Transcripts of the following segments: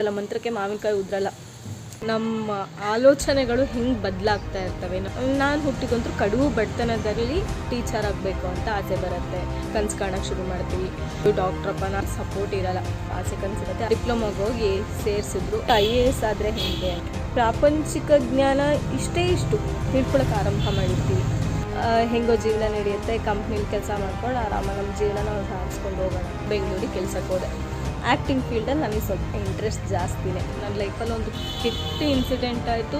ಅಲ್ಲ, ಮಂತ್ರಕ್ಕೆ ಮಾವಿನಕಾಯಿ ಉದ್ರಲ್ಲ. ನಮ್ಮ ಆಲೋಚನೆಗಳು ಹಿಂಗೆ ಬದಲಾಗ್ತಾ ಇರ್ತವೆ. ನಾನು ಹುಟ್ಟಿಗಂತೂ ಕಡುವು ಬಡತನದಲ್ಲಿ ಟೀಚರ್ ಆಗಬೇಕು ಅಂತ ಆಸೆ ಬರುತ್ತೆ. ಕನ್ಸು ಕಾಣಕ್ಕೆ ಶುರು ಮಾಡ್ತೀವಿ. ಡಾಕ್ಟ್ರಪ್ಪ ನಾನು ಸಪೋರ್ಟ್ ಇರಲ್ಲ. ಆಸೆ ಕನ್ಸಿರುತ್ತೆ ಡಿಪ್ಲೊಮಾಗೆ ಹೋಗಿ ಸೇರಿಸಿದ್ರು. ಐ ಎ ಎಸ್ ಆದರೆ ಹೇಗೆ ಪ್ರಾಪಂಚಿಕ ಜ್ಞಾನ ಇಷ್ಟೇ ಇಷ್ಟು. ಹಿಡ್ಕೊಳಕ್ಕೆ ಆರಂಭ ಮಾಡಿರ್ತೀವಿ. ಹೆಂಗೋ ಜೀವನ ನಡೆಯುತ್ತೆ. ಕಂಪ್ನಿಲಿ ಕೆಲಸ ಮಾಡ್ಕೊಂಡು ಆರಾಮಾಗಿ ನಮ್ಮ ಜೀವನ ನಾವು ಸಾಗಿಸ್ಕೊಂಡು ಹೋಗೋಣ. ಬೆಂಗಳೂರಿಗೆ ಕೆಲಸಕ್ಕೆ ಹೋದೆ. ಆ್ಯಕ್ಟಿಂಗ್ ಫೀಲ್ಡಲ್ಲಿ ನನಗೆ ಸ್ವಲ್ಪ ಇಂಟ್ರೆಸ್ಟ್ ಜಾಸ್ತಿನೇ. ನನ್ನ ಲೈಫಲ್ಲಿ ಒಂದು ಕೆಟ್ಟ ಇನ್ಸಿಡೆಂಟ್ ಆಯಿತು.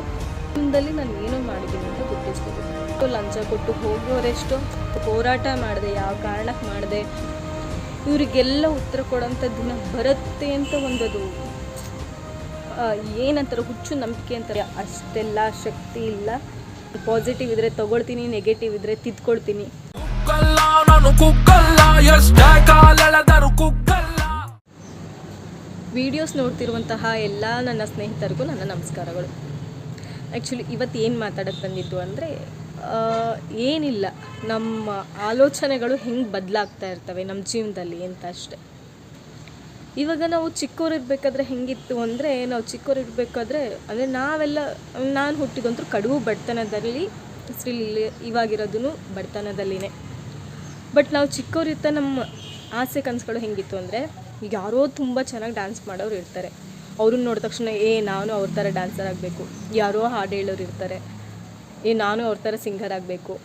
ಮುಂದಲ್ಲಿ ನಾನು ಏನು ಮಾಡಿದ್ದೀನಿ ಅಂತ ಗುರ್ತಿಸ್ಕೋಬೇಕು. ಲಂಚ ಕೊಟ್ಟು ಹೋಗೋರೆಷ್ಟು ಹೋರಾಟ ಮಾಡಿದೆ, ಯಾವ ಕಾರಣಕ್ಕೆ ಮಾಡಿದೆ, ಇವರಿಗೆಲ್ಲ ಉತ್ತರ ಕೊಡೋಂಥ ದಿನ ಬರುತ್ತೆ ಅಂತ ಒಂದದು ಏನಂತಾರೆ, ಹುಚ್ಚು ನಂಬಿಕೆ ಅಂತಾರೆ. ಅಷ್ಟೆಲ್ಲ ಶಕ್ತಿ ಇಲ್ಲ. ಪಾಸಿಟಿವ್ ಇದ್ರೆ ತಗೊಳ್ತೀನಿ ನೆಗೆಟಿವ್ ಇದ್ರೆ ತಿದ್ಕೊಳ್ತೀನಿ. ವಿಡಿಯೋಸ್ ನೋಡ್ತಿರುವಂತಹ ಎಲ್ಲ ನನ್ನ ಸ್ನೇಹಿತರಿಗೂ ನನ್ನ ನಮಸ್ಕಾರಗಳು. ಆ್ಯಕ್ಚುಲಿ ಇವತ್ತು ಏನು ಮಾತಾಡೋಕ್ಕೆ ಬಂದಿದ್ದು ಅಂದರೆ ಏನಿಲ್ಲ. ನಮ್ಮ ಆಲೋಚನೆಗಳು ಹೆಂಗೆ ಬದಲಾಗ್ತಾ ಇರ್ತವೆ ನಮ್ಮ ಜೀವನದಲ್ಲಿ ಅಂತ ಅಷ್ಟೆ. ಇವಾಗ ನಾವು ಚಿಕ್ಕವರಿರ್ಬೇಕಾದ್ರೆ ಹೆಂಗಿತ್ತು ಅಂದರೆ, ನಾವು ಚಿಕ್ಕವರಿರ್ಬೇಕಾದ್ರೆ ಅಂದರೆ ನಾವೆಲ್ಲ, ನಾನು ಹುಟ್ಟಿದಂತೂ ಕಡುವು ಬಡತನದಲ್ಲಿ ಸ್ಟಿಲ್ ಇವಾಗಿರೋದು ಬಡತನದಲ್ಲಿನೇ. ಬಟ್ ನಾವು ಚಿಕ್ಕವರಿತ್ತ ನಮ್ಮ ಆಸೆ, ಕನಸುಗಳು ಹೆಂಗಿತ್ತು ಅಂದರೆ ಈಗ ಯಾರೋ ತುಂಬ ಚೆನ್ನಾಗಿ ಡ್ಯಾನ್ಸ್ ಮಾಡೋರು ಇರ್ತಾರೆ. ಅವ್ರನ್ನ ನೋಡಿದ ತಕ್ಷಣ, ಏ, ನಾನು ಅವ್ರ ಥರ ಡ್ಯಾನ್ಸರ್ ಆಗಬೇಕು. ಯಾರೋ ಹಾಡು ಹೇಳೋರು ಇರ್ತಾರೆ. ಏ, ನಾನು ಅವ್ರ ಥರ ಸಿಂಗರ್ ಆಗಬೇಕು.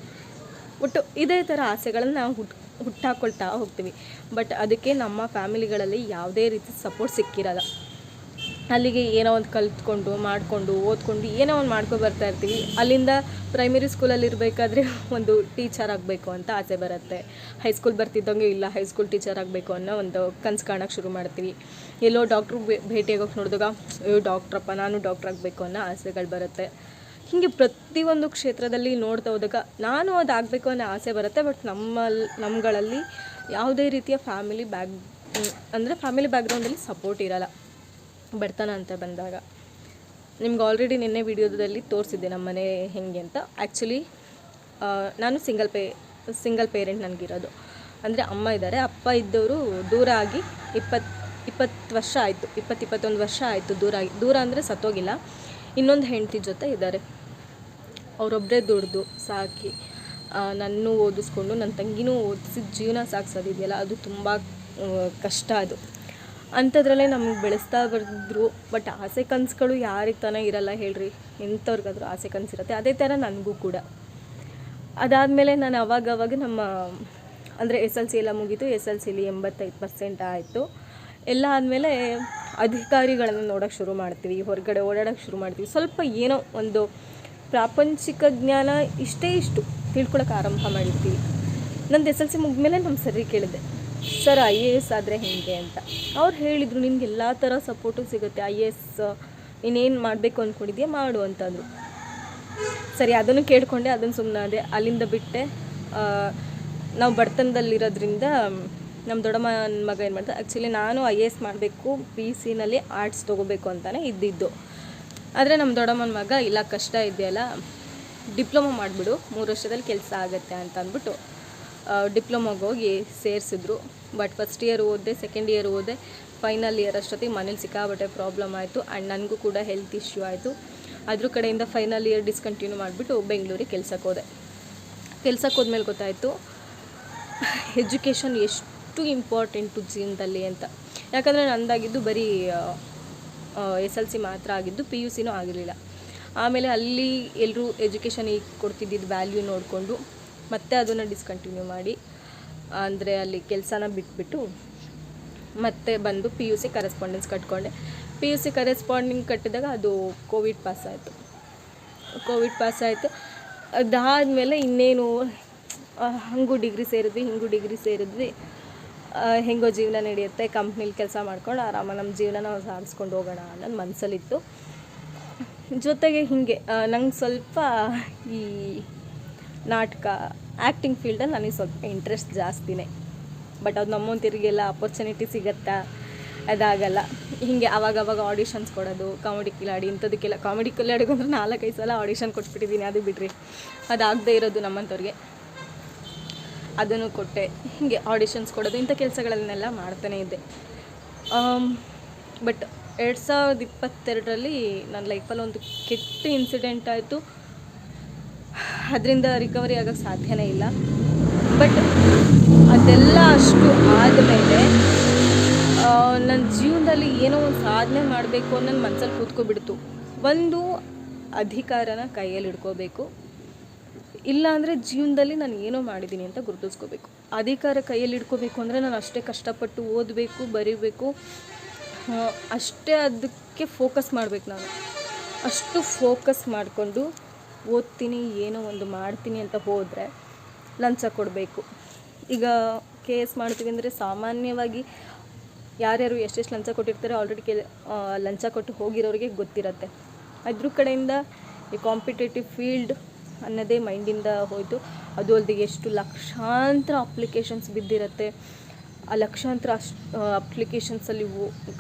ಒಟ್ಟು ಇದೇ ಥರ ಆಸೆಗಳನ್ನ ನಾವು ಹುಟ್, ಹುಟ್ಟಾಕೊಳ್ತಾ ಹೋಗ್ತೀವಿ. ಬಟ್ ಅದಕ್ಕೆ ನಮ್ಮ ಫ್ಯಾಮಿಲಿಗಳಲ್ಲಿ ಯಾವುದೇ ರೀತಿ ಸಪೋರ್ಟ್ ಸಿಕ್ಕಿರಲ್ಲ. ಅಲ್ಲಿಗೆ ಏನೋ ಒಂದು ಕಲ್ತ್ಕೊಂಡು, ಮಾಡಿಕೊಂಡು, ಓದ್ಕೊಂಡು, ಏನೋ ಒಂದು ಮಾಡ್ಕೊ ಬರ್ತಾ ಇರ್ತೀವಿ. ಅಲ್ಲಿಂದ ಪ್ರೈಮರಿ ಸ್ಕೂಲಲ್ಲಿ ಇರಬೇಕಾದ್ರೆ ಒಂದು ಟೀಚರ್ ಆಗಬೇಕು ಅಂತ ಆಸೆ ಬರುತ್ತೆ. ಹೈಸ್ಕೂಲ್ ಬರ್ತಿದ್ದಂಗೆ ಇಲ್ಲ ಹೈಸ್ಕೂಲ್ ಟೀಚರ್ ಆಗಬೇಕು ಅನ್ನೋ ಒಂದು ಕನ್ಸು ಕಾಣೋಕ್ಕೆ ಶುರು ಮಾಡ್ತೀವಿ. ಎಲ್ಲೋ ಡಾಕ್ಟ್ರು ಭೇಟಿಯಾಗೋಕೆ ನೋಡಿದಾಗ ಅಯ್ಯೋ ಡಾಕ್ಟ್ರಪ್ಪ ನಾನು ಡಾಕ್ಟ್ರ್ ಆಗಬೇಕು ಅನ್ನೋ ಆಸೆಗಳು ಬರುತ್ತೆ. ಹೀಗೆ ಪ್ರತಿಯೊಂದು ಕ್ಷೇತ್ರದಲ್ಲಿ ನೋಡ್ತಾ ಹೋದಾಗ ನಾನು ಅದಾಗಬೇಕು ಅನ್ನೋ ಆಸೆ ಬರುತ್ತೆ ಬಟ್ ನಮ್ಮಲ್ಲಿ ನಮ್ಮಗಳಲ್ಲಿ ಯಾವುದೇ ರೀತಿಯ ಫ್ಯಾಮಿಲಿ ಬ್ಯಾಕ್ ಅಂದರೆ ಫ್ಯಾಮಿಲಿ ಬ್ಯಾಕ್ಗ್ರೌಂಡಲ್ಲಿ ಸಪೋರ್ಟ್ ಇರಲ್ಲ. ಬಡತನ ಅಂತ ಬಂದಾಗ. ನಿಮ್ಗೆ ಆಲ್ರೆಡಿ ನಿನ್ನೆ ವಿಡಿಯೋದಲ್ಲಿ ತೋರಿಸಿದ್ದೆ ನಮ್ಮ ಮನೆ ಹೆಂಗೆ ಅಂತ. ಆ್ಯಕ್ಚುಲಿ ನಾನು ಸಿಂಗಲ್ ಪೇ ಸಿಂಗಲ್ ಪೇರೆಂಟ್ ನನಗಿರೋದು. ಅಂದರೆ ಅಮ್ಮ ಇದ್ದಾರೆ ಅಪ್ಪ ಇದ್ದವರು ದೂರ ಆಗಿ ಇಪ್ಪತ್ತು ಇಪ್ಪತ್ತು ವರ್ಷ ಆಯಿತು. ಇಪ್ಪತ್ತು ಇಪ್ಪತ್ತೊಂದು ವರ್ಷ ಆಯಿತು ದೂರ ಆಗಿ. ದೂರ ಅಂದರೆ ಸತ್ತೋಗಿಲ್ಲ. ಇನ್ನೊಂದು ಹೆಂಡತಿ ಜೊತೆ ಇದ್ದಾರೆ ಅವರೊಬ್ಬರೇ ದುಡ್ದು ಸಾಕಿ ನನ್ನ ಓದಿಸ್ಕೊಂಡು ನನ್ನ ತಂಗಿನೂ ಓದಿಸಿದ ಜೀವನ ಸಾಗಿಸೋದಿದೆಯಲ್ಲ, ಅದು ತುಂಬ ಕಷ್ಟ ಅದು. ಅಂಥದ್ರಲ್ಲೇ ನಮ್ಗೆ ಬೆಳೆಸ್ತಾ ಬಂದರು ಬಟ್ ಆಸೆ ಕನಸುಗಳು ಯಾರಿಗೆ ತಾನೇ ಇರಲ್ಲ ಹೇಳ್ರಿ. ಎಂಥವ್ರಿಗಾದ್ರೂ ಆಸೆ ಕನಸಿರುತ್ತೆ ಅದೇ ಥರ ನನಗೂ ಕೂಡ. ಅದಾದಮೇಲೆ ನಾನು ಅವಾಗವಾಗ ಅವಾಗ ನಮ್ಮ, ಅಂದರೆ ಎಸ್ ಎಲ್ ಸಿ ಎಲ್ಲ ಮುಗೀತು. ಎಸ್ ಎಲ್ ಸಿಲಿ ಎಂಬತ್ತೈದು ಪರ್ಸೆಂಟ್ ಆಯಿತು. ಎಲ್ಲ ಆದಮೇಲೆ ಅಧಿಕಾರಿಗಳನ್ನು ನೋಡೋಕ್ಕೆ ಶುರು ಮಾಡ್ತೀವಿ. ಹೊರಗಡೆ ಓಡಾಡೋಕ್ಕೆ ಶುರು ಮಾಡ್ತೀವಿ. ಸ್ವಲ್ಪ ಏನೋ ಒಂದು ಪ್ರಾಪಂಚಿಕ ಜ್ಞಾನ ಇಷ್ಟೇ ಇಷ್ಟು ತಿಳ್ಕೊಳಕ್ಕೆ ಆರಂಭ ಮಾಡಿರ್ತೀವಿ. ನಂದು ಎಸ್ ಎಲ್ ಸಿ ಮುಗಿದ್ಮೇಲೆ ನಮ್ಮ ಸರಿ ಕೇಳಿದೆ ಸರ್ ಐ ಎ ಎಸ್ ಆದರೆ ಹೇಗೆ ಅಂತ. ಅವ್ರು ಹೇಳಿದರು ನಿಮ್ಗೆ ಎಲ್ಲ ಥರ ಸಪೋರ್ಟು ಸಿಗುತ್ತೆ. ಐ ಎ ಎಸ್ ಇನ್ನೇನು ಮಾಡಬೇಕು ಅಂದ್ಕೊಂಡಿದ್ಯಾ ಮಾಡು ಅಂತಂದರು. ಸರಿ, ಅದನ್ನು ಕೇಳಿಕೊಂಡೆ, ಅದನ್ನು ಸುಮ್ಮನೆ ಅದೇ ಅಲ್ಲಿಂದ ಬಿಟ್ಟೆ. ನಾವು ಬಡತನದಲ್ಲಿರೋದ್ರಿಂದ ನಮ್ಮ ದೊಡ್ಡಮ್ಮನ ಮಗ ಏನು ಮಾಡ್ದೆ ಆ್ಯಕ್ಚುಲಿ ನಾನು ಐ ಎ ಎಸ್ ಮಾಡಬೇಕು ಪಿ ಸಿನಲ್ಲಿ ಆರ್ಟ್ಸ್ ತೊಗೋಬೇಕು ಅಂತಲೇ ಇದ್ದಿದ್ದು. ಆದರೆ ನಮ್ಮ ದೊಡ್ಡಮ್ಮನ ಮಗ, ಇಲ್ಲ, ಕಷ್ಟ ಇದೆಯಲ್ಲ, ಡಿಪ್ಲೊಮಾ ಮಾಡಿಬಿಡು, ಮೂರು ವರ್ಷದಲ್ಲಿ ಕೆಲಸ ಆಗುತ್ತೆ ಅಂತ ಅಂದ್ಬಿಟ್ಟು ಡಿಪ್ಲೊಮಾಗೆ ಹೋಗಿ ಸೇರಿಸಿದ್ರು. ಬಟ್ ಫಸ್ಟ್ ಇಯರ್ ಓದಿದೆ ಸೆಕೆಂಡ್ ಇಯರ್ ಓದಿದೆ. ಫೈನಲ್ ಇಯರ್ ಅಷ್ಟೊತ್ತಿಗೆ ಮನೇಲಿ ಸಿಕ್ಕಾಬಟ್ಟೆ ಪ್ರಾಬ್ಲಮ್ ಆಯಿತು. ಆ್ಯಂಡ್ ನನಗೂ ಕೂಡ ಹೆಲ್ತ್ ಇಶ್ಯೂ ಆಯಿತು. ಅದ್ರ ಕಡೆಯಿಂದ ಫೈನಲ್ ಇಯರ್ ಡಿಸ್ಕಂಟಿನ್ಯೂ ಮಾಡಿಬಿಟ್ಟು ಬೆಂಗಳೂರಿಗೆ ಕೆಲ್ಸಕ್ಕೆ ಹೋದೆ. ಕೆಲ್ಸಕ್ಕೆ ಹೋದ್ಮೇಲೆ ಗೊತ್ತಾಯಿತು ಎಜುಕೇಷನ್ ಎಷ್ಟು ಇಂಪಾರ್ಟೆಂಟು ಜೀವನದಲ್ಲಿ ಅಂತ. ಯಾಕಂದರೆ ನಂದಾಗಿದ್ದು ಬರೀ ಎಸ್ ಎಲ್ ಸಿ ಮಾತ್ರ ಆಗಿದ್ದು ಪಿ ಯು ಸಿನೂ ಆಗಿರಲಿಲ್ಲ. ಆಮೇಲೆ ಅಲ್ಲಿ ಎಲ್ಲರೂ ಎಜುಕೇಷನಿಗೆ ಕೊಡ್ತಿದ್ದಿದ್ದು ವ್ಯಾಲ್ಯೂ ನೋಡಿಕೊಂಡು ಮತ್ತೆ ಅದನ್ನು ಡಿಸ್ಕಂಟಿನ್ಯೂ ಮಾಡಿ, ಅಂದರೆ ಅಲ್ಲಿ ಕೆಲಸನ ಬಿಟ್ಬಿಟ್ಟು ಮತ್ತೆ ಬಂದು ಪಿ ಯು ಸಿ ಕರೆಸ್ಪಾಂಡೆನ್ಸ್ ಕಟ್ಕೊಂಡೆ. ಪಿ ಯು ಸಿ ಕರೆಸ್ಪಾಂಡಿಂಗ್ ಕಟ್ಟಿದಾಗ ಅದು ಕೋವಿಡ್ ಪಾಸ್ ಆಯಿತು. ಕೋವಿಡ್ ಪಾಸ್ ಆಯಿತು. ಅದಾದಮೇಲೆ ಇನ್ನೇನು ಹಂಗೂ ಡಿಗ್ರಿ ಸೇರಿದ್ವಿ, ಹಿಂಗೂ ಡಿಗ್ರಿ ಸೇರಿದ್ವಿ. ಹೆಂಗೋ ಜೀವನ ನಡೆಯುತ್ತೆ ಕಂಪ್ನಿಲಿ ಕೆಲಸ ಮಾಡ್ಕೊಂಡು ಆರಾಮ ನಮ್ಮ ಜೀವನ ನಾವು ಸಾರಿಸ್ಕೊಂಡು ಹೋಗೋಣ ಅನ್ನೋದು ಮನಸ್ಸಲ್ಲಿತ್ತು ಜೊತೆಗೆ ಹೀಗೆ ನಂಗೆ ಸ್ವಲ್ಪ ಈ ನಾಟಕ ಆ್ಯಕ್ಟಿಂಗ್ ಫೀಲ್ಡಲ್ಲಿ ನನಗೆ ಸ್ವಲ್ಪ ಇಂಟ್ರೆಸ್ಟ್ ಜಾಸ್ತಿನೇ. ಬಟ್ ಅದು ನಮ್ಮಂತಿರಿಗೆಲ್ಲ ತಿರುಗೆಲ್ಲ ಅಪರ್ಚುನಿಟಿ ಸಿಗತ್ತಾ? ಅದಾಗಲ್ಲ. ಹೀಗೆ ಅವಾಗ ಅವಾಗ ಆಡಿಷನ್ಸ್ ಕೊಡೋದು ಕಾಮಿಡಿ ಕಿಲಾಡಿ ಇಂಥದಕ್ಕೆಲ್ಲ ಕಾಮಿಡಿ ಕಿಲಾಡಿಗೆ ಅಂದ್ರೆ ನಾಲ್ಕೈದು ಸಲ ಆಡಿಷನ್ ಕೊಟ್ಬಿಟ್ಟಿದ್ದೀನಿ ಅದು ಬಿಡ್ರಿ. ಅದಾಗದೇ ಇರೋದು ನಮ್ಮಂಥವ್ರಿಗೆ. ಅದನ್ನು ಕೊಟ್ಟೆ. ಹೀಗೆ ಆಡಿಷನ್ಸ್ ಕೊಡೋದು, ಇಂಥ ಕೆಲಸಗಳನ್ನೆಲ್ಲ ಮಾಡ್ತಾನೇ ಇದ್ದೆ. ಬಟ್ ಎರಡು ಸಾವಿರದ ಇಪ್ಪತ್ತೆರಡರಲ್ಲಿ ನನ್ನ ಲೈಫಲ್ಲಿ ಒಂದು ಕೆಟ್ಟ ಇನ್ಸಿಡೆಂಟ್ ಆಯಿತು. ಅದರಿಂದ ರಿಕವರಿ ಆಗೋಕ್ಕೆ ಸಾಧ್ಯನೇ ಇಲ್ಲ. ಬಟ್ ಅದೆಲ್ಲ ಅಷ್ಟು ಆದಮೇಲೆ ನನ್ನ ಜೀವನದಲ್ಲಿ ಏನೋ ಒಂದು ಸಾಧನೆ ಮಾಡಬೇಕು ನನ್ನ ಮನಸ್ಸಲ್ಲಿ ಕೂತ್ಕೊಬಿಡ್ತು. ಒಂದು ಅಧಿಕಾರನ ಕೈಯಲ್ಲಿ ಇಡ್ಕೋಬೇಕು ಇಲ್ಲ ಅಂದರೆ ಜೀವನದಲ್ಲಿ ನಾನು ಏನೋ ಮಾಡಿದ್ದೀನಿ ಅಂತ ಗುರುತಿಸ್ಕೋಬೇಕು. ಅಧಿಕಾರ ಕೈಯಲ್ಲಿ ಇಡ್ಕೋಬೇಕು ಅಂದರೆ ನಾನು ಅಷ್ಟೇ ಕಷ್ಟಪಟ್ಟು ಓದಬೇಕು, ಬರೀಬೇಕು. ಅಷ್ಟೇ ಅದಕ್ಕೆ ಫೋಕಸ್ ಮಾಡಬೇಕು ನಾನು. ಅಷ್ಟು ಫೋಕಸ್ ಮಾಡಿಕೊಂಡು ಓದ್ತೀನಿ, ಏನೋ ಒಂದು ಮಾಡ್ತೀನಿ ಅಂತ ಹೋದರೆ ಲಂಚ ಕೊಡಬೇಕು. ಈಗ ಕೆ ಎಸ್ ಮಾಡ್ತೀವಿ ಅಂದರೆ ಸಾಮಾನ್ಯವಾಗಿ ಯಾರ್ಯಾರು ಎಷ್ಟೆಷ್ಟು ಲಂಚ ಕೊಟ್ಟಿರ್ತಾರೆ ಆಲ್ರೆಡಿ ಕೆ ಲಂಚ ಕೊಟ್ಟು ಹೋಗಿರೋರಿಗೆ ಗೊತ್ತಿರುತ್ತೆ. ಅದ್ರ ಕಡೆಯಿಂದ ಈ ಕಾಂಪಿಟೇಟಿವ್ ಫೀಲ್ಡ್ ಅನ್ನೋದೇ ಮೈಂಡಿಂದ ಹೋಯಿತು. ಅದು ಅಲ್ಲದೆ ಎಷ್ಟು ಲಕ್ಷಾಂತರ ಅಪ್ಲಿಕೇಶನ್ಸ್ ಬಿದ್ದಿರತ್ತೆ. ಆ ಲಕ್ಷಾಂತರ ಅಷ್ಟು ಅಪ್ಲಿಕೇಶನ್ಸಲ್ಲಿ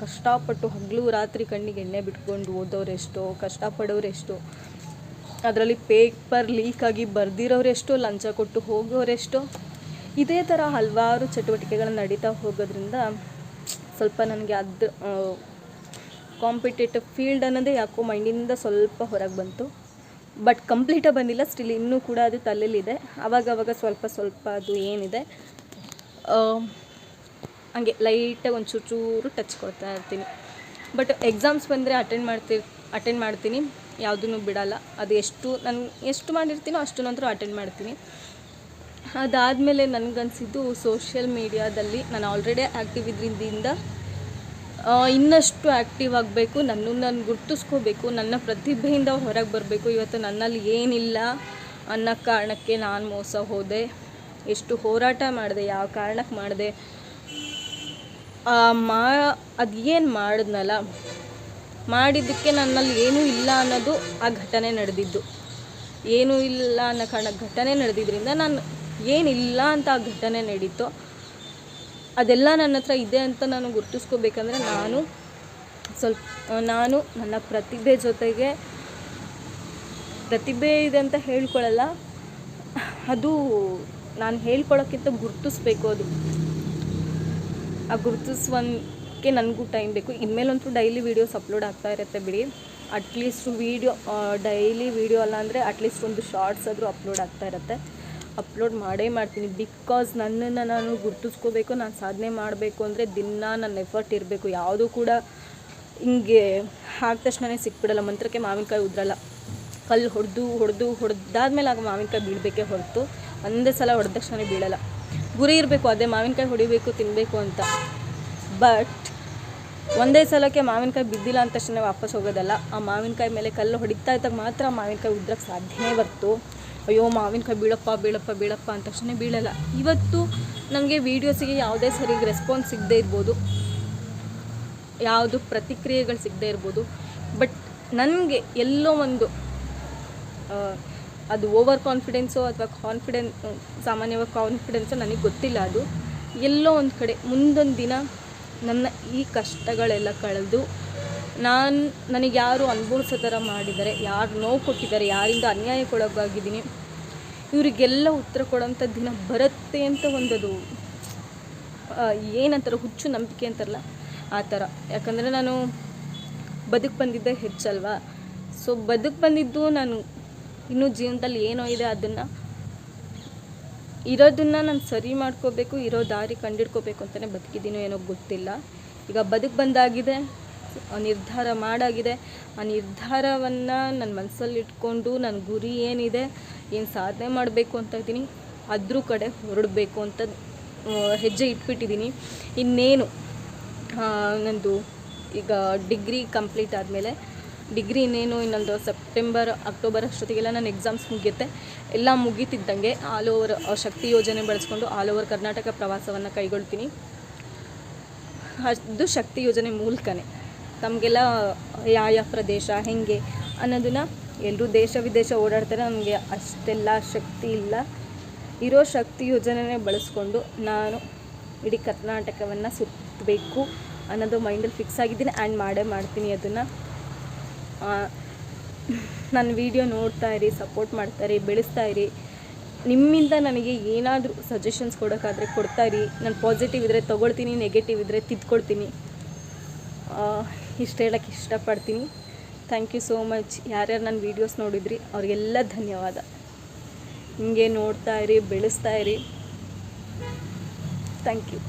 ಕಷ್ಟಪಟ್ಟು ಹಗಲು ರಾತ್ರಿ ಕಣ್ಣಿಗೆ ಎಣ್ಣೆ ಬಿಟ್ಕೊಂಡು ಓದೋರೆಷ್ಟೋ, ಕಷ್ಟಪಡೋರೆಷ್ಟೋ ಅದರಲ್ಲಿ ಪೇಪರ್ ಲೀಕ್ ಆಗಿ ಬರ್ದಿರೋರೆಷ್ಟೋ ಲಂಚ ಕೊಟ್ಟು ಹೋಗೋರೆಷ್ಟೋ ಇದೇ ಥರ ಹಲವಾರು ಚಟುವಟಿಕೆಗಳು ನಡೀತಾ ಹೋಗೋದ್ರಿಂದ ಸ್ವಲ್ಪ ನನಗೆ ಅದು ಕಾಂಪಿಟೇಟಿವ್ ಫೀಲ್ಡ್ ಅನ್ನೋದೇ ಯಾಕೋ ಮೈಂಡಿಂದ ಸ್ವಲ್ಪ ಹೊರಗೆ ಬಂತು. ಬಟ್ ಕಂಪ್ಲೀಟಾಗಿ ಬಂದಿಲ್ಲ, ಸ್ಟಿಲ್ ಇನ್ನೂ ಕೂಡ ಅದು ತಲೆಯಲ್ಲಿದೆ ಆವಾಗ ಅವಾಗ ಸ್ವಲ್ಪ ಸ್ವಲ್ಪ ಅದು ಏನಿದೆ. ಹಂಗೆ ಲೈಟಾಗಿ ಒಂದು ಚೂರು ಟಚ್ ಕೊಡ್ತಾ ಇರ್ತೀನಿ. ಬಟ್ ಎಕ್ಸಾಮ್ಸ್ ಬಂದರೆ ಅಟೆಂಡ್ ಮಾಡ್ತಿ ಅಟೆಂಡ್ ಮಾಡ್ತೀನಿ. ಯಾವುದನ್ನು ಬಿಡಲ್ಲ. ಅದು ಎಷ್ಟು ನಾನು ಎಷ್ಟು ಮಾಡಿರ್ತೀನೋ ಅಷ್ಟು ನಂತರ ಅಟೆಂಡ್ ಮಾಡ್ತೀನಿ. ಅದಾದಮೇಲೆ ನನಗನ್ಸಿದ್ದು ಸೋಷಿಯಲ್ ಮೀಡಿಯಾದಲ್ಲಿ ನಾನು ಆಲ್ರೆಡಿ ಆ್ಯಕ್ಟಿವ್ ಇದ್ರಿಂದ ಇನ್ನಷ್ಟು ಆ್ಯಕ್ಟಿವ್ ಆಗಬೇಕು, ನನ್ನನ್ನು ನಾನು ಗುರ್ತಿಸ್ಕೋಬೇಕು, ನನ್ನ ಪ್ರತಿಭೆಯಿಂದ ಹೊರಗೆ ಬರಬೇಕು. ಇವತ್ತು ನನ್ನಲ್ಲಿ ಏನಿಲ್ಲ ಅನ್ನೋ ಕಾರಣಕ್ಕೆ ನಾನು ಮೋಸ ಹೋದೆ. ಎಷ್ಟು ಹೋರಾಟ ಮಾಡಿದೆ, ಯಾವ ಕಾರಣಕ್ಕೆ ಮಾಡಿದೆ ಮಾ, ಅದು ಏನು ಮಾಡಿದ್ನಲ್ಲ ಮಾಡಿದ್ದಕ್ಕೆ ನನ್ನಲ್ಲಿ ಏನೂ ಇಲ್ಲ ಅನ್ನೋದು ಆ ಘಟನೆ ನಡೆದಿದ್ದು. ಏನೂ ಇಲ್ಲ ಅನ್ನೋ ಕಾರಣ ಘಟನೆ ನಡೆದಿದ್ದರಿಂದ ನಾನು ಏನಿಲ್ಲ ಅಂತ ಆ ಘಟನೆ ನಡೀತೋ, ಅದೆಲ್ಲ ನನ್ನ ಹತ್ರ ಇದೆ ಅಂತ ನಾನು ಗುರ್ತಿಸ್ಕೋಬೇಕಂದ್ರೆ ನಾನು ಸ್ವಲ್ಪ, ನಾನು ನನ್ನ ಪ್ರತಿಭೆ ಜೊತೆಗೆ, ಪ್ರತಿಭೆ ಇದೆ ಅಂತ ಹೇಳ್ಕೊಳ್ಳಲ್ಲ, ಅದು ನಾನು ಹೇಳ್ಕೊಳ್ಳೋಕ್ಕಿಂತ ಗುರ್ತಿಸ್ಬೇಕು ಅದು. ಆ ಗುರುತಿಸುವಂಗೆ ನನಗೂ ಟೈಮ್ ಬೇಕು. ಇನ್ಮೇಲಂತೂ ಡೈಲಿ ವೀಡಿಯೋಸ್ ಅಪ್ಲೋಡ್ ಆಗ್ತಾ ಇರುತ್ತೆ ಬಿಡಿ. ಅಟ್ಲೀಸ್ಟ್ ವೀಡಿಯೋ ಡೈಲಿ ವೀಡಿಯೋ ಅಲ್ಲ ಅಂದರೆ ಅಟ್ಲೀಸ್ಟ್ ಒಂದು ಶಾರ್ಟ್ಸ್ ಆದರೂ ಅಪ್ಲೋಡ್ ಆಗ್ತಾ ಇರುತ್ತೆ. ಅಪ್ಲೋಡ್ ಮಾಡೇ ಮಾಡ್ತೀನಿ. ಬಿಕಾಸ್ ನನ್ನನ್ನು ನಾನು ಗುರುತಿಸ್ಕೋಬೇಕು, ನಾನು ಸಾಧನೆ ಮಾಡಬೇಕು ಅಂದರೆ ದಿನ ನನ್ನ ಎಫರ್ಟ್ ಇರಬೇಕು. ಯಾವುದೂ ಕೂಡ ಹಿಂಗೆ ಹಾಕಿದ ತಕ್ಷಣವೇ ಸಿಕ್ಬಿಡಲ್ಲ. ಮಂತ್ರಕ್ಕೆ ಮಾವಿನಕಾಯಿ ಉದ್ರಲ್ಲ. ಕಲ್ಲು ಹೊಡೆದು ಹೊಡೆದು, ಹೊಡೆದಾದ್ಮೇಲೆ ಆಗ ಮಾವಿನಕಾಯಿ ಬೀಳಬೇಕೇ ಹೊರತು. ಒಂದೇ ಸಲ ಹೊಡೆದ ತಕ್ಷಣ ಬೀಳಲ್ಲ. ಗುರಿ ಇರಬೇಕು, ಅದೇ ಮಾವಿನಕಾಯಿ ಹೊಡಿಬೇಕು ತಿನ್ನಬೇಕು ಅಂತ. ಬಟ್ ಒಂದೇ ಸಲಕ್ಕೆ ಮಾವಿನಕಾಯಿ ಬಿದ್ದಿಲ್ಲ ಅಂದ ತಕ್ಷಣ ವಾಪಸ್ ಹೋಗೋದಲ್ಲ, ಆ ಮಾವಿನಕಾಯಿ ಮೇಲೆ ಕಲ್ಲು ಹೊಡಿತಾ ಇದ್ದಾಗ ಮಾತ್ರ ಮಾವಿನಕಾಯಿ ಉದ್ರಕ್ಕೆ ಸಾಧ್ಯನೇ ಬರ್ತು. ಅಯ್ಯೋ, ಮಾವಿನಕಾಯಿ ಬೀಳಪ್ಪ ಬೀಳಪ್ಪ ಬೀಳಪ್ಪ ಅಂತ ತಕ್ಷಣ ಬೀಳಲ್ಲ. ಇವತ್ತು ನನಗೆ ವೀಡಿಯೋಸಿಗೆ ಯಾವುದೇ ಸರಿ ರೆಸ್ಪಾನ್ಸ್ ಸಿಗದೇ ಇರ್ಬೋದು. ಯಾವುದು ಪ್ರತಿಕ್ರಿಯೆಗಳು ಸಿಗದೇ ಇರ್ಬೋದು. ಬಟ್ ನನಗೆ ಎಲ್ಲೋ ಒಂದು ಅದು ಓವರ್ ಕಾನ್ಫಿಡೆನ್ಸೋ ಅಥವಾ ಕಾನ್ಫಿಡೆನ್ ಸಾಮಾನ್ಯವಾಗಿ ಕಾನ್ಫಿಡೆನ್ಸು ನನಗೆ ಗೊತ್ತಿಲ್ಲ ಅದು. ಎಲ್ಲೋ ಒಂದು ಕಡೆ ಮುಂದೊಂದು ದಿನ ನನ್ನ ಈ ಕಷ್ಟಗಳೆಲ್ಲ ಕಳೆದು ನಾನು ನನಗೆ ಯಾರು ಅನುಭವಿಸೋ ಥರ ಮಾಡಿದ್ದಾರೆ ಯಾರು ನೋವು ಕೊಟ್ಟಿದ್ದಾರೆ, ಯಾರಿಂದ ಅನ್ಯಾಯಕ್ಕೊಳಗಾಗಿದ್ದೀನಿ ಇವರಿಗೆಲ್ಲ ಉತ್ತರ ಕೊಡೋಂಥ ದಿನ ಬರುತ್ತೆ ಅಂತ ಒಂದದು ಏನಂತಾರೆ ಹುಚ್ಚು ನಂಬಿಕೆ ಅಂತಾರಲ್ಲ, ಆ ಥರ. ಯಾಕಂದರೆ ನಾನು ಬದುಕು ಬಂದಿದ್ದೆ ಹೆಚ್ಚಲ್ವಾ? ಸೊ ಬದುಕು ಬಂದಿದ್ದು ನಾನು ಇನ್ನೂ ಜೀವನದಲ್ಲಿ ಏನೋ ಇದೆ ಅದನ್ನು ಇರೋದನ್ನು ನಾನು ಸರಿ ಮಾಡ್ಕೋಬೇಕು, ಇರೋ ದಾರಿ ಕಂಡಿಡ್ಕೋಬೇಕು ಅಂತಲೇ ಬದುಕಿದ್ದೀನೋ ಏನೋ ಗೊತ್ತಿಲ್ಲ. ಈಗ ಬದುಕು ಬಂದಾಗಿದೆ ನಿರ್ಧಾರ ಮಾಡಾಗಿದೆ. ಆ ನಿರ್ಧಾರವನ್ನು ನನ್ನ ಮನಸ್ಸಲ್ಲಿ ಇಟ್ಕೊಂಡು ನನ್ನ ಗುರಿ ಏನಿದೆ, ಏನು ಸಾಧನೆ ಮಾಡಬೇಕು ಅಂತ ಇದ್ದೀನಿ. ಅದ್ರ ಕಡೆ ಹೊರಡಬೇಕು ಅಂತ ಹೆಜ್ಜೆ ಇಟ್ಬಿಟ್ಟಿದ್ದೀನಿ ಇನ್ನೇನು ನನ್ನದು ನಂದು ಈಗ ಡಿಗ್ರಿ ಕಂಪ್ಲೀಟ್ ಆದಮೇಲೆ ಡಿಗ್ರಿ ಇನ್ನೇನು ಇನ್ನೊಂದು ಸೆಪ್ಟೆಂಬರ್, ಅಕ್ಟೋಬರ್ ಅಷ್ಟೊತ್ತಿಗೆಲ್ಲ ನನ್ನ ಎಕ್ಸಾಮ್ಸ್ ಮುಗಿಯುತ್ತೆ. ಎಲ್ಲ ಮುಗೀತಿದ್ದಂಗೆ ಆಲ್ ಓವರ್ ಶಕ್ತಿ ಯೋಜನೆ ಬಳಸ್ಕೊಂಡು ಆಲ್ ಓವರ್ ಕರ್ನಾಟಕ ಪ್ರವಾಸವನ್ನು ಕೈಗೊಳ್ತೀನಿ. ಅದು ಶಕ್ತಿ ಯೋಜನೆ ಮೂಲಕನೇ. ತಮಗೆಲ್ಲ ಯಾವ ಯಾವ ಪ್ರದೇಶ, ಹೆಂಗೆ ಅನ್ನೋದನ್ನು ಎಲ್ಲರೂ ದೇಶ ವಿದೇಶ ಓಡಾಡ್ತಾರೆ. ನನಗೆ ಅಷ್ಟೆಲ್ಲ ಶಕ್ತಿ ಇಲ್ಲ. ಇರೋ ಶಕ್ತಿ ಯೋಜನೆನೇ ಬಳಸ್ಕೊಂಡು ನಾನು ಇಡೀ ಕರ್ನಾಟಕವನ್ನು ಸುತ್ತಬೇಕು ಅನ್ನೋದು ಮೈಂಡಲ್ಲಿ ಫಿಕ್ಸ್ ಆಗಿದ್ದೀನಿ. ಆ್ಯಂಡ್ ಮಾಡೇ ಮಾಡ್ತೀನಿ ಅದನ್ನು. ನನ್ನ ವಿಡಿಯೋ ನೋಡ್ತಾ ಇರಿ ಸಪೋರ್ಟ್ ಮಾಡ್ತಾ ಇರಿ, ಬೆಳೆಸ್ತಾ ಇರಿ. ನಿಮ್ಮಿಂದ ನನಗೆ ಏನಾದರೂ ಸಜೆಷನ್ಸ್ ಕೊಡೋಕ್ಕಾದರೆ ಕೊಡ್ತಾ ಇರಿ. ನಾನು ಪಾಸಿಟಿವ್ ಇದ್ದರೆ ತೊಗೊಳ್ತೀನಿ ನೆಗೆಟಿವ್ ಇದ್ದರೆ ತಿದ್ಕೊಳ್ತೀನಿ. ಇಷ್ಟು ಹೇಳೋಕ್ಕೆ ಇಷ್ಟಪಡ್ತೀನಿ. ಥ್ಯಾಂಕ್ ಯು ಸೋ ಮಚ್ ಯಾರ್ಯಾರು ನನ್ನ ವೀಡಿಯೋಸ್ ನೋಡಿದ್ರಿ, ಅವ್ರಿಗೆಲ್ಲ ಧನ್ಯವಾದ. ಹಿಂಗೆ ನೋಡ್ತಾ ಇರಿ, ಬೆಳೆಸ್ತಾ ಇರಿ. Thank you